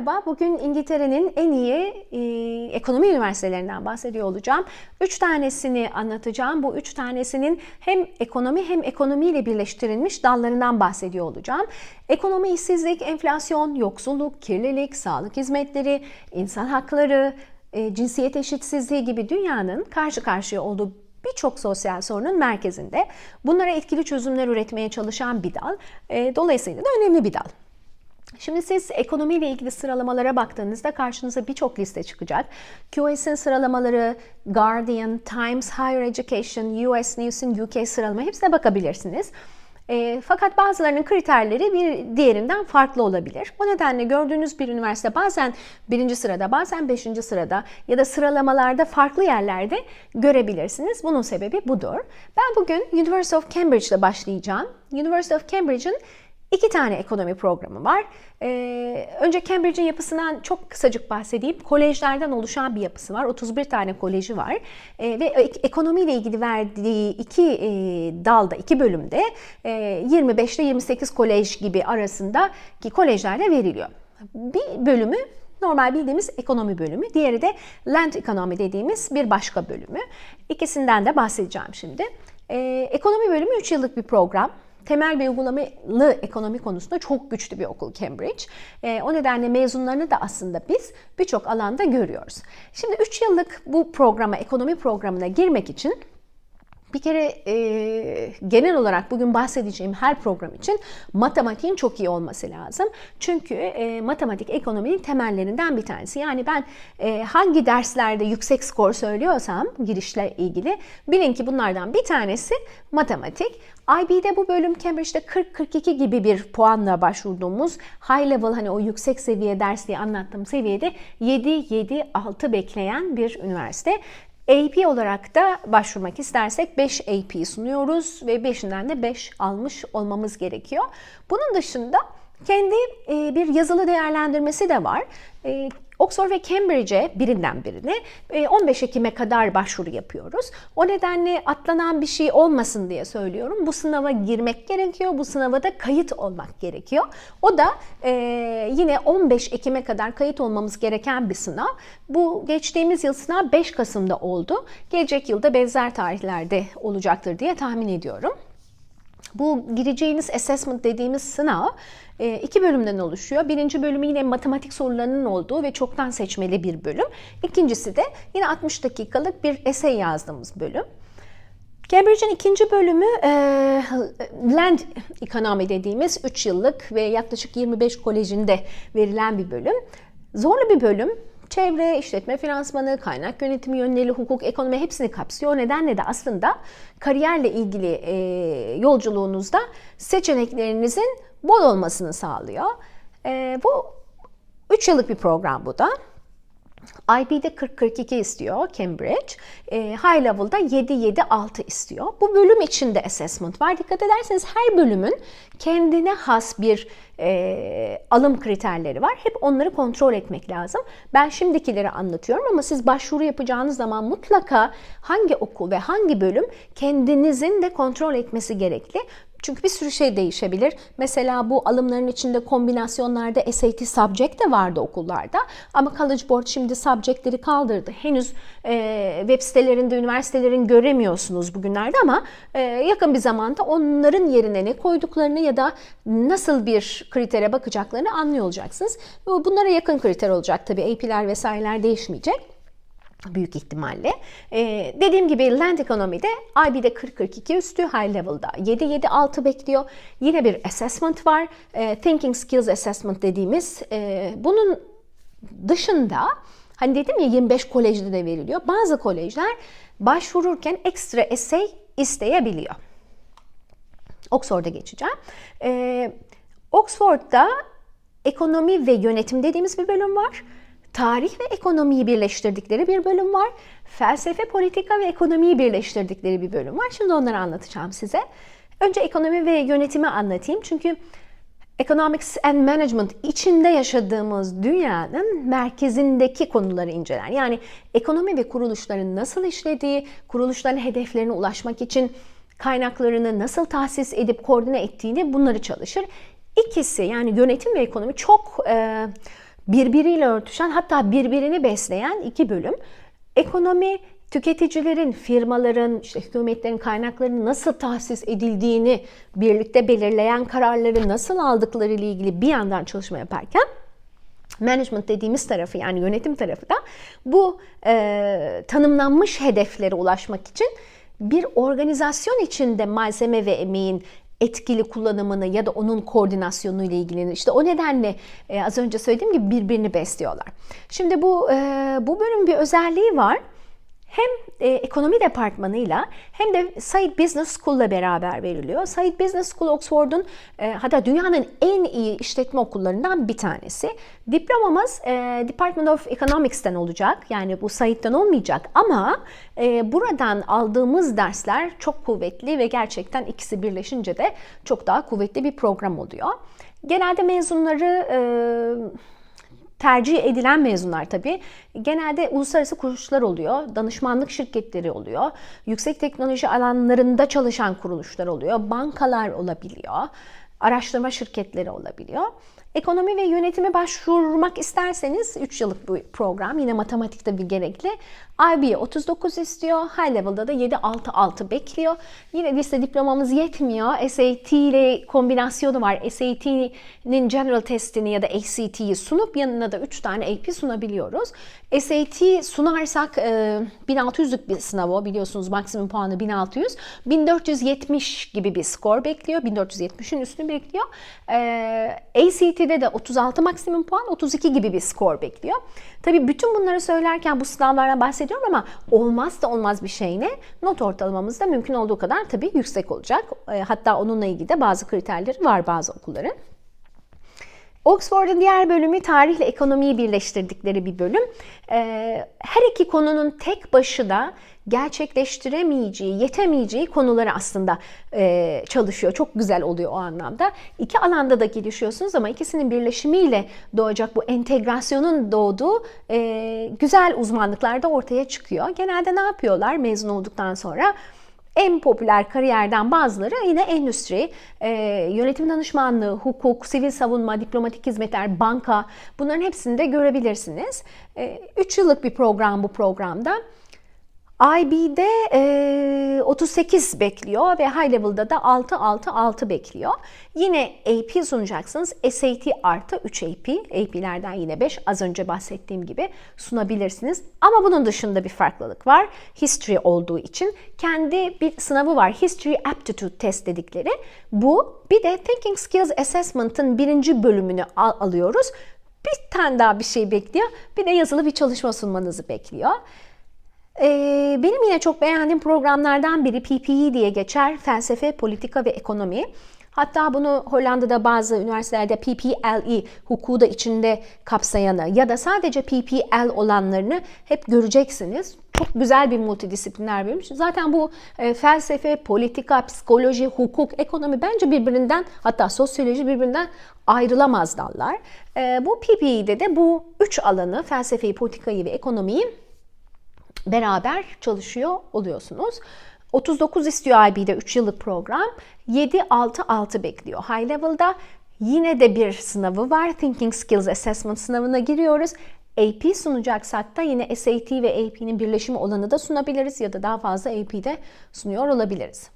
Merhaba, bugün İngiltere'nin en iyi e, ekonomi üniversitelerinden bahsediyor olacağım. Üç tanesini anlatacağım. Bu üç tanesinin hem ekonomi hem ekonomiyle birleştirilmiş dallarından bahsediyor olacağım. Ekonomi, işsizlik, enflasyon, yoksulluk, kirlilik, sağlık hizmetleri, insan hakları, e, cinsiyet eşitsizliği gibi dünyanın karşı karşıya olduğu birçok sosyal sorunun merkezinde. Bunlara etkili çözümler üretmeye çalışan bir dal. E, dolayısıyla da önemli bir dal. Şimdi siz ekonomiyle ilgili sıralamalara baktığınızda karşınıza birçok liste çıkacak. QS'in sıralamaları, Guardian, Times Higher Education, US News'in UK sıralama hepsine bakabilirsiniz. E, fakat bazılarının kriterleri bir diğerinden farklı olabilir. O nedenle gördüğünüz bir üniversite bazen birinci sırada, bazen beşinci sırada ya da sıralamalarda farklı yerlerde görebilirsiniz. Bunun sebebi budur. Ben bugün University of Cambridge ile başlayacağım. University of Cambridge'in İki tane ekonomi programı var. Ee, önce Cambridge'in yapısından çok kısacık bahsedeyim. Kolejlerden oluşan bir yapısı var. 31 tane koleji var. Ee, ve ekonomiyle ilgili verdiği iki e, dalda, iki bölümde e, 25 ile 28 kolej gibi arasındaki kolejlerde veriliyor. Bir bölümü normal bildiğimiz ekonomi bölümü. Diğeri de land economy dediğimiz bir başka bölümü. İkisinden de bahsedeceğim şimdi. Ee, ekonomi bölümü 3 yıllık bir program temel ve uygulamalı ekonomi konusunda çok güçlü bir okul Cambridge. E, o nedenle mezunlarını da aslında biz birçok alanda görüyoruz. Şimdi 3 yıllık bu programa, ekonomi programına girmek için bir kere e, genel olarak bugün bahsedeceğim her program için matematiğin çok iyi olması lazım. Çünkü e, matematik ekonominin temellerinden bir tanesi. Yani ben e, hangi derslerde yüksek skor söylüyorsam girişle ilgili bilin ki bunlardan bir tanesi matematik. IB'de bu bölüm Cambridge'de 40-42 gibi bir puanla başvurduğumuz high level hani o yüksek seviye ders diye anlattığım seviyede 7-7-6 bekleyen bir üniversite. AP olarak da başvurmak istersek 5 AP sunuyoruz ve 5'inden de 5 almış olmamız gerekiyor. Bunun dışında kendi e, bir yazılı değerlendirmesi de var. E, Oxford ve Cambridge'e birinden birine 15 Ekim'e kadar başvuru yapıyoruz. O nedenle atlanan bir şey olmasın diye söylüyorum. Bu sınava girmek gerekiyor. Bu sınava da kayıt olmak gerekiyor. O da e, yine 15 Ekim'e kadar kayıt olmamız gereken bir sınav. Bu geçtiğimiz yıl sınav 5 Kasım'da oldu. Gelecek yılda benzer tarihlerde olacaktır diye tahmin ediyorum. Bu gireceğiniz assessment dediğimiz sınav e, iki bölümden oluşuyor. Birinci bölümü yine matematik sorularının olduğu ve çoktan seçmeli bir bölüm. İkincisi de yine 60 dakikalık bir essay yazdığımız bölüm. Cambridge'in ikinci bölümü e, Land Economy dediğimiz 3 yıllık ve yaklaşık 25 kolejinde verilen bir bölüm. Zorlu bir bölüm. Çevre, işletme finansmanı, kaynak yönetimi yönleri, hukuk, ekonomi hepsini kapsıyor. O nedenle de aslında kariyerle ilgili e, yolculuğunuzda seçeneklerinizin bol olmasını sağlıyor. E, bu 3 yıllık bir program bu da. IB'de 40-42 istiyor Cambridge. E, high level'da 7-7-6 istiyor. Bu bölüm içinde assessment var. Dikkat ederseniz her bölümün kendine has bir e, alım kriterleri var. Hep onları kontrol etmek lazım. Ben şimdikileri anlatıyorum ama siz başvuru yapacağınız zaman mutlaka hangi okul ve hangi bölüm kendinizin de kontrol etmesi gerekli. Çünkü bir sürü şey değişebilir. Mesela bu alımların içinde kombinasyonlarda SAT subject de vardı okullarda. Ama College Board şimdi subjectleri kaldırdı. Henüz e, web sitelerinde, üniversitelerin göremiyorsunuz bugünlerde ama e, yakın bir zamanda onların yerine ne koyduklarını ya da nasıl bir kritere bakacaklarını anlıyor olacaksınız. Bunlara yakın kriter olacak tabii. AP'ler vesaireler değişmeyecek büyük ihtimalle. Ee, dediğim gibi Land Economy'de IB'de 40-42 üstü, High Level'da 7-7-6 bekliyor. Yine bir assessment var. E, Thinking Skills Assessment dediğimiz. E, bunun dışında hani dedim ya 25 kolejde de veriliyor. Bazı kolejler başvururken ekstra essay isteyebiliyor. Oxford'a geçeceğim. E, Oxford'da ekonomi ve yönetim dediğimiz bir bölüm var. Tarih ve ekonomiyi birleştirdikleri bir bölüm var. Felsefe, politika ve ekonomiyi birleştirdikleri bir bölüm var. Şimdi onları anlatacağım size. Önce ekonomi ve yönetimi anlatayım. Çünkü Economics and Management içinde yaşadığımız dünyanın merkezindeki konuları inceler. Yani ekonomi ve kuruluşların nasıl işlediği, kuruluşların hedeflerine ulaşmak için kaynaklarını nasıl tahsis edip koordine ettiğini bunları çalışır. İkisi yani yönetim ve ekonomi çok e, birbiriyle örtüşen hatta birbirini besleyen iki bölüm. Ekonomi tüketicilerin, firmaların, işte hükümetlerin kaynaklarının nasıl tahsis edildiğini birlikte belirleyen kararları nasıl aldıkları ile ilgili bir yandan çalışma yaparken management dediğimiz tarafı yani yönetim tarafı da bu e, tanımlanmış hedeflere ulaşmak için bir organizasyon içinde malzeme ve emeğin etkili kullanımını ya da onun koordinasyonu ile ilgilenir. İşte o nedenle e, az önce söylediğim gibi birbirini besliyorlar. Şimdi bu e, bu bölümün bir özelliği var hem e, ekonomi departmanıyla hem de Said Business School'la beraber veriliyor. Said Business School Oxford'un e, hatta dünyanın en iyi işletme okullarından bir tanesi. Diplomamız e, Department of Economics'ten olacak. Yani bu Said'den olmayacak ama e, buradan aldığımız dersler çok kuvvetli ve gerçekten ikisi birleşince de çok daha kuvvetli bir program oluyor. Genelde mezunları e, tercih edilen mezunlar tabii genelde uluslararası kuruluşlar oluyor, danışmanlık şirketleri oluyor, yüksek teknoloji alanlarında çalışan kuruluşlar oluyor, bankalar olabiliyor, araştırma şirketleri olabiliyor. Ekonomi ve yönetime başvurmak isterseniz 3 yıllık bir program. Yine matematikte bir gerekli. IB 39 istiyor. High level'da da 7-6-6 bekliyor. Yine lise diplomamız yetmiyor. SAT ile kombinasyonu var. SAT'nin general testini ya da ACT'yi sunup yanına da 3 tane AP sunabiliyoruz. SAT sunarsak 1600'lük bir sınav o. Biliyorsunuz maksimum puanı 1600. 1470 gibi bir skor bekliyor. 1470'in üstünü bekliyor. ACT'de de 36 maksimum puan, 32 gibi bir skor bekliyor. Tabii bütün bunları söylerken bu sınavlardan bahsediyorum ama olmaz da olmaz bir şey ne? Not ortalamamız da mümkün olduğu kadar tabii yüksek olacak. Hatta onunla ilgili de bazı kriterleri var bazı okulların. Oxford'un diğer bölümü tarihle ekonomiyi birleştirdikleri bir bölüm. Her iki konunun tek başına gerçekleştiremeyeceği, yetemeyeceği konuları aslında e, çalışıyor. Çok güzel oluyor o anlamda. İki alanda da gelişiyorsunuz ama ikisinin birleşimiyle doğacak bu entegrasyonun doğduğu e, güzel uzmanlıklar da ortaya çıkıyor. Genelde ne yapıyorlar mezun olduktan sonra? En popüler kariyerden bazıları yine endüstri, e, yönetim danışmanlığı, hukuk, sivil savunma, diplomatik hizmetler, banka bunların hepsini de görebilirsiniz. 3 e, yıllık bir program bu programda. IB'de e, 38 bekliyor ve High Level'da da 6-6-6 bekliyor. Yine AP sunacaksınız. SAT artı 3 AP. AP'lerden yine 5 az önce bahsettiğim gibi sunabilirsiniz. Ama bunun dışında bir farklılık var. History olduğu için kendi bir sınavı var. History Aptitude Test dedikleri. Bu bir de Thinking Skills Assessment'ın birinci bölümünü al alıyoruz. Bir tane daha bir şey bekliyor. Bir de yazılı bir çalışma sunmanızı bekliyor. Ee, benim yine çok beğendiğim programlardan biri PPE diye geçer. Felsefe, politika ve ekonomi. Hatta bunu Hollanda'da bazı üniversitelerde PPLE hukuku da içinde kapsayanı ya da sadece PPL olanlarını hep göreceksiniz. Çok güzel bir multidisipliner bölüm. Zaten bu e, felsefe, politika, psikoloji, hukuk, ekonomi bence birbirinden hatta sosyoloji birbirinden ayrılamaz dallar. E, bu PPE'de de bu üç alanı felsefeyi, politikayı ve ekonomiyi beraber çalışıyor oluyorsunuz. 39 istiyor IB'de 3 yıllık program. 7-6-6 bekliyor. High level'da yine de bir sınavı var. Thinking Skills Assessment sınavına giriyoruz. AP sunacaksak da yine SAT ve AP'nin birleşimi olanı da sunabiliriz ya da daha fazla AP'de sunuyor olabiliriz.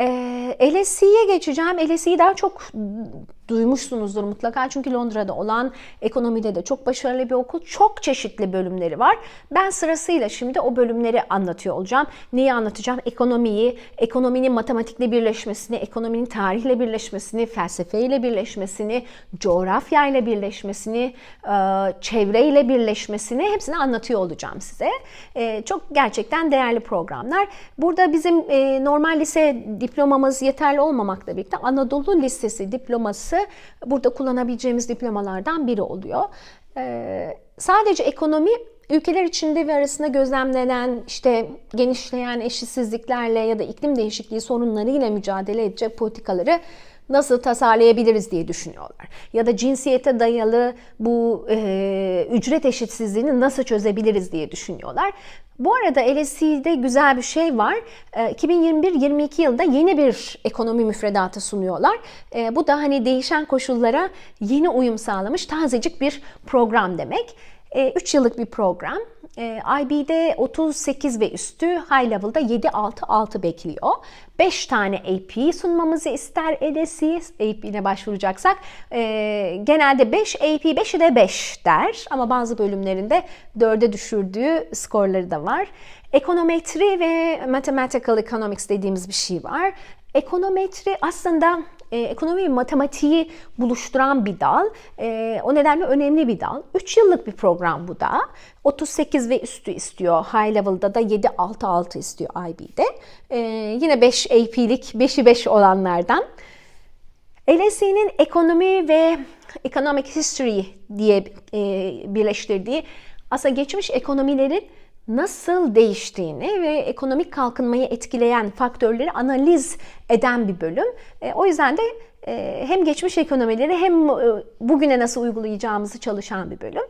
E, LSE'ye geçeceğim. LSE'yi daha çok duymuşsunuzdur mutlaka çünkü Londra'da olan ekonomide de çok başarılı bir okul. Çok çeşitli bölümleri var. Ben sırasıyla şimdi o bölümleri anlatıyor olacağım. Neyi anlatacağım? Ekonomiyi, ekonominin matematikle birleşmesini, ekonominin tarihle birleşmesini, felsefeyle birleşmesini, coğrafyayla birleşmesini, e, çevreyle birleşmesini hepsini anlatıyor olacağım size. E, çok gerçekten değerli programlar. Burada bizim e, normal lise diplomamız yeterli olmamakla birlikte Anadolu Lisesi diploması burada kullanabileceğimiz diplomalardan biri oluyor. Ee, sadece ekonomi ülkeler içinde ve arasında gözlemlenen işte genişleyen eşitsizliklerle ya da iklim değişikliği sorunlarıyla mücadele edecek politikaları nasıl tasarlayabiliriz diye düşünüyorlar. Ya da cinsiyete dayalı bu e, ücret eşitsizliğini nasıl çözebiliriz diye düşünüyorlar. Bu arada LSE'de güzel bir şey var. 2021-22 yılında yeni bir ekonomi müfredatı sunuyorlar. Bu da hani değişen koşullara yeni uyum sağlamış tazecik bir program demek. 3 yıllık bir program. IB'de 38 ve üstü, high level'da 7-6-6 bekliyor. 5 tane AP sunmamızı ister LSE, AP ile başvuracaksak. genelde 5 AP, 5'i de 5 der ama bazı bölümlerinde 4'e düşürdüğü skorları da var. Ekonometri ve mathematical economics dediğimiz bir şey var. Ekonometri aslında e, ekonomi ve matematiği buluşturan bir dal. E, o nedenle önemli bir dal. 3 yıllık bir program bu da. 38 ve üstü istiyor. High level'da da 7-6-6 istiyor IB'de. E, yine 5 AP'lik, 5'i 5 olanlardan. LSE'nin ekonomi ve economic history diye e, birleştirdiği aslında geçmiş ekonomilerin nasıl değiştiğini ve ekonomik kalkınmayı etkileyen faktörleri analiz eden bir bölüm. E, o yüzden de e, hem geçmiş ekonomileri hem e, bugüne nasıl uygulayacağımızı çalışan bir bölüm.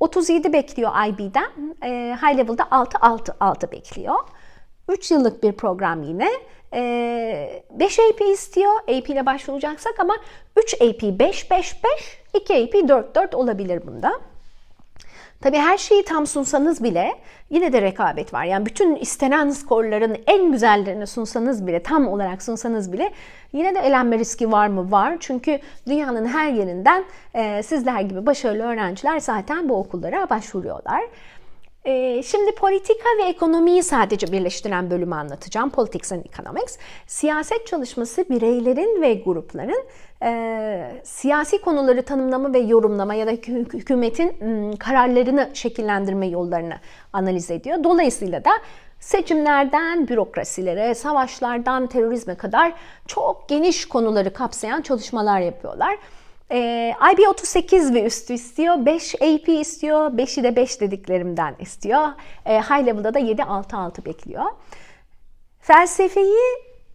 37 bekliyor IB'den, High Level'da 6-6-6 bekliyor. 3 yıllık bir program yine. 5 AP istiyor. AP ile başvuracaksak ama 3 AP 5-5-5, 2 AP 4-4 olabilir bunda. Tabii her şeyi tam sunsanız bile yine de rekabet var. Yani bütün istenen skorların en güzellerini sunsanız bile, tam olarak sunsanız bile yine de elenme riski var mı? Var. Çünkü dünyanın her yerinden e, sizler gibi başarılı öğrenciler zaten bu okullara başvuruyorlar. Ee, şimdi politika ve ekonomiyi sadece birleştiren bölümü anlatacağım. Politics and Economics. Siyaset çalışması bireylerin ve grupların e, siyasi konuları tanımlama ve yorumlama ya da hükümetin m, kararlarını şekillendirme yollarını analiz ediyor. Dolayısıyla da seçimlerden bürokrasilere, savaşlardan terörizme kadar çok geniş konuları kapsayan çalışmalar yapıyorlar. E, IB 38 ve üstü istiyor. 5 AP istiyor. 5'i de 5 dediklerimden istiyor. E, high level'da da 7-6-6 bekliyor. Felsefeyi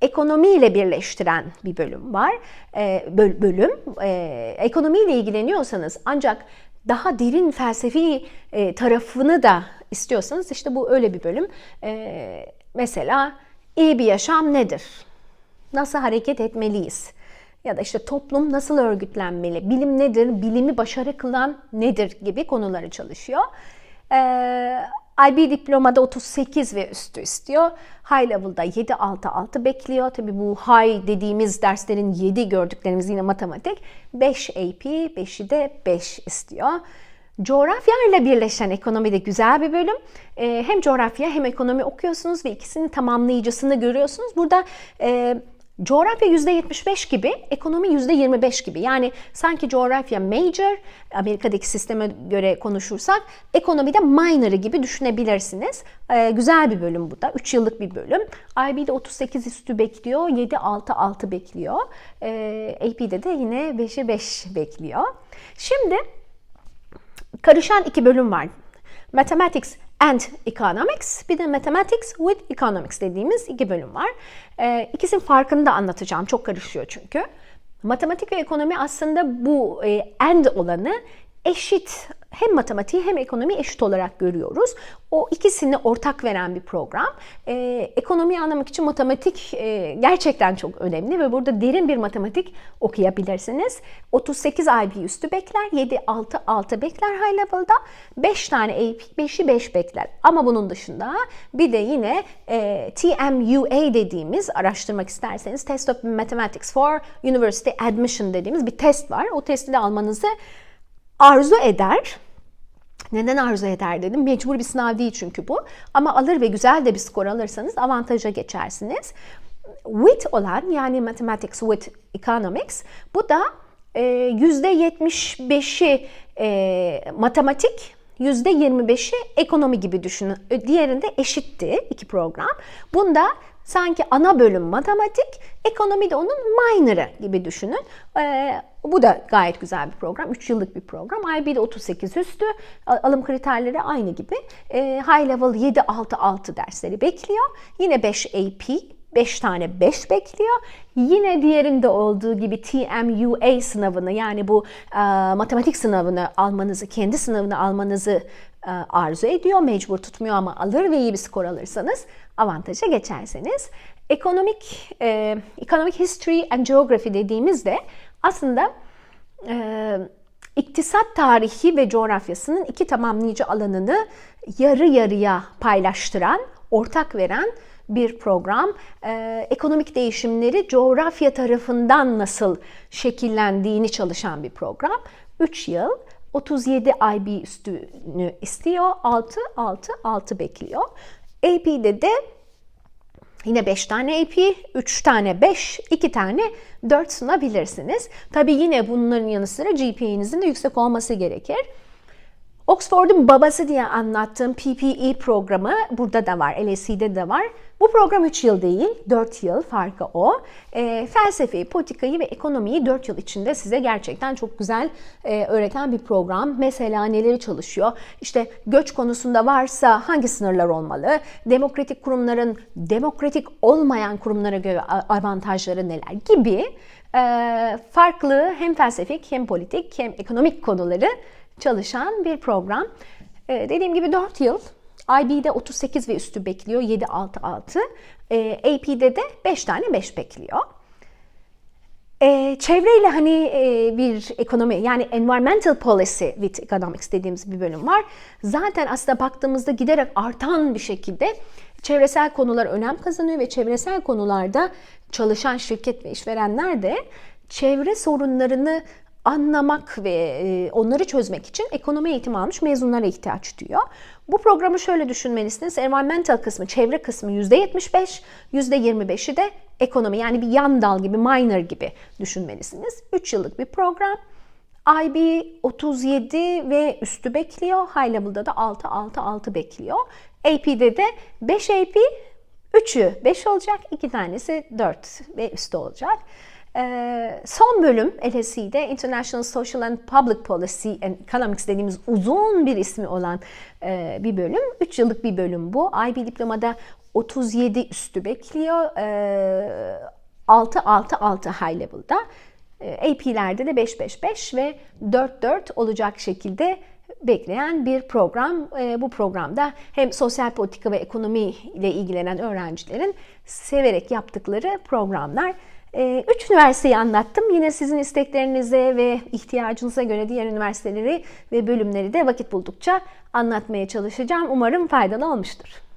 ekonomiyle birleştiren bir bölüm var. E, bölüm. E, ekonomiyle ilgileniyorsanız ancak daha derin felsefi e, tarafını da istiyorsanız işte bu öyle bir bölüm. E, mesela iyi bir yaşam nedir? Nasıl hareket etmeliyiz? Ya da işte toplum nasıl örgütlenmeli, bilim nedir, bilimi başarı kılan nedir gibi konuları çalışıyor. Ee, IB diplomada 38 ve üstü istiyor. High level'da 7-6-6 bekliyor. Tabii bu high dediğimiz derslerin 7 gördüklerimiz yine matematik. 5 AP, 5'i de 5 istiyor. Coğrafya ile birleşen ekonomi de güzel bir bölüm. Ee, hem coğrafya hem ekonomi okuyorsunuz ve ikisinin tamamlayıcısını görüyorsunuz. Burada e, Coğrafya %75 gibi, ekonomi %25 gibi. Yani sanki coğrafya major, Amerika'daki sisteme göre konuşursak, ekonomide minor'ı gibi düşünebilirsiniz. Ee, güzel bir bölüm bu da. 3 yıllık bir bölüm. IB'de 38 üstü bekliyor, 7-6-6 bekliyor. Ee, AP'de de yine 5'e 5 bekliyor. Şimdi karışan iki bölüm var. Mathematics and Economics bir de Mathematics with Economics dediğimiz iki bölüm var. Ee, ikisinin farkını da anlatacağım. Çok karışıyor çünkü. Matematik ve ekonomi aslında bu e, and olanı eşit hem matematiği hem ekonomi eşit olarak görüyoruz. O ikisini ortak veren bir program. Ee, ekonomiyi anlamak için matematik e, gerçekten çok önemli ve burada derin bir matematik okuyabilirsiniz. 38 IB üstü bekler, 7 6 6 bekler high level'da. 5 tane AP, 5'i 5 bekler. Ama bunun dışında bir de yine e, TMUA dediğimiz araştırmak isterseniz Test of Mathematics for University Admission dediğimiz bir test var. O testi de almanızı arzu eder. Neden arzu eder dedim. Mecbur bir sınav değil çünkü bu. Ama alır ve güzel de bir skor alırsanız avantaja geçersiniz. With olan yani Mathematics with Economics bu da %75'i e, e, matematik, %25'i ekonomi gibi düşünün. Diğerinde eşitti iki program. Bunda Sanki ana bölüm matematik, ekonomi de onun minor'ı gibi düşünün. Bu da gayet güzel bir program. 3 yıllık bir program. IB'de 38 üstü. Alım kriterleri aynı gibi. Ee, high level 7-6-6 dersleri bekliyor. Yine 5 AP 5 tane 5 bekliyor. Yine diğerinde olduğu gibi TMUA sınavını yani bu e, matematik sınavını almanızı, kendi sınavını almanızı e, arzu ediyor. Mecbur tutmuyor ama alır ve iyi bir skor alırsanız avantaja geçerseniz. Ekonomik, e, Economic History and Geography dediğimizde aslında e, iktisat tarihi ve coğrafyasının iki tamamlayıcı alanını yarı yarıya paylaştıran, ortak veren bir program. Ee, ekonomik değişimleri coğrafya tarafından nasıl şekillendiğini çalışan bir program. 3 yıl 37 IB üstünü istiyor. 6 6 6 bekliyor. AP'de de Yine 5 tane AP, 3 tane 5, 2 tane 4 sunabilirsiniz. Tabi yine bunların yanı sıra GPA'nizin de yüksek olması gerekir. Oxford'un babası diye anlattığım PPE programı burada da var, LSE'de de var. Bu program 3 yıl değil, 4 yıl farkı o. E, felsefeyi, politikayı ve ekonomiyi 4 yıl içinde size gerçekten çok güzel e, öğreten bir program. Mesela neleri çalışıyor? İşte göç konusunda varsa hangi sınırlar olmalı? Demokratik kurumların demokratik olmayan kurumlara göre avantajları neler gibi e, farklı hem felsefik hem politik hem ekonomik konuları çalışan bir program. Ee, dediğim gibi 4 yıl. IB'de 38 ve üstü bekliyor. 7-6-6. Ee, AP'de de 5 tane 5 bekliyor. Ee, çevreyle hani e, bir ekonomi yani environmental policy with economics dediğimiz bir bölüm var. Zaten aslında baktığımızda giderek artan bir şekilde çevresel konular önem kazanıyor ve çevresel konularda çalışan şirket ve işverenler de çevre sorunlarını anlamak ve e, onları çözmek için ekonomi eğitimi almış mezunlara ihtiyaç duyuyor. Bu programı şöyle düşünmelisiniz. Environmental kısmı, çevre kısmı %75, %25'i de ekonomi yani bir yan dal gibi, minor gibi düşünmelisiniz. 3 yıllık bir program. IB 37 ve üstü bekliyor. High level'da da 6 6 6 bekliyor. AP'de de 5 AP, 3'ü 5 olacak, 2 tanesi 4 ve üstü olacak. Ee, son bölüm LSE'de International Social and Public Policy and Economics dediğimiz uzun bir ismi olan e, bir bölüm. 3 yıllık bir bölüm bu. IB diplomada 37 üstü bekliyor. E, 6-6-6 high level'da. E, AP'lerde de 5-5-5 ve 4-4 olacak şekilde bekleyen bir program. Bu programda hem sosyal politika ve ekonomi ile ilgilenen öğrencilerin severek yaptıkları programlar. Ee, üç üniversiteyi anlattım. Yine sizin isteklerinize ve ihtiyacınıza göre diğer üniversiteleri ve bölümleri de vakit buldukça anlatmaya çalışacağım. Umarım faydalı olmuştur.